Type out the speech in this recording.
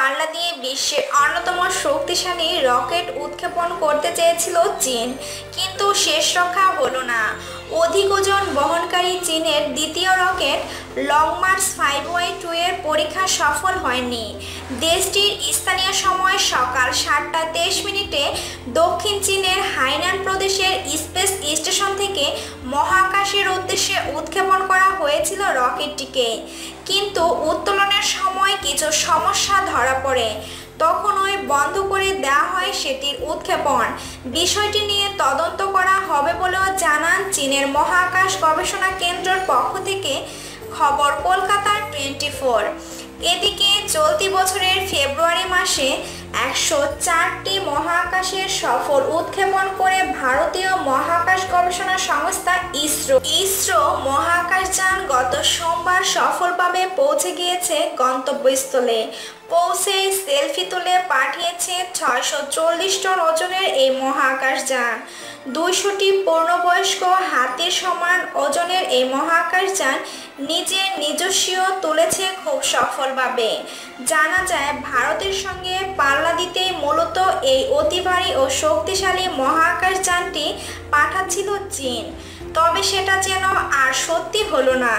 পাল্লা দিয়ে বিশ্বের অন্যতম শক্তিশালী রকেট উৎক্ষেপণ করতে চেয়েছিল চীন। কিন্তু শেষ রক্ষা হলো না। অধিক ওজন বহনকারী চীনের দ্বিতীয় rocket Long March five Y two এর পরীক্ষা সফল হয়নি। দেশটির স্থানীয় সময় সকাল সাতটা তেইশ মিনিটে দক্ষিণ চীনের হাইনান প্রদেশের স্পেস স্টেশন থেকে মহাকাশের উদ্দেশ্যে উৎক্ষেপণ করা হয়েছিল রকেটটিকে। কিন্তু উত্তোলনের সময় কিছু সমস্যা ধরা পড়ে। তখন ওই বন্ধ করে দেওয়া হয় সেটির উৎক্ষেপণ। বিষয়টি নিয়ে তদন্ত করা হবে বলেও জানান চীনের মহাকাশ গবেষণা কেন্দ্রের পক্ষ থেকে খবর, কলকাতার টোয়েন্টি ফোর। এদিকে চলতি বছরের ফেব্রুয়ারি মাসে একশো চারটি মহাকাশের সফল উৎক্ষেপণ করে ভারতীয় মহাকাশ গবেষণা সংস্থা ইসরো। ইসরো মহাকাশযান গত সোমবার সফলভাবে পৌঁছে গিয়েছে গন্তব্যস্থলে। পৌঁছে সেলফি তুলে পাঠিয়েছে ছয়শো চল্লিশ টন ওজনের এই মহাকাশযান দুইশোটি পূর্ণবয়স্ক হাতির সমান ওজনের এই মহাকাশযান নিজের নিজস্বীয় তুলেছে খুব সফলভাবে। জানা যায়, ভারতের সঙ্গে পাল্লা দিতেই মূলত এই অতি ভারী ও শক্তিশালী মহাকাশযানটি পাঠাচ্ছিল চীন। তবে সেটা যেন আর সত্যি হলো না।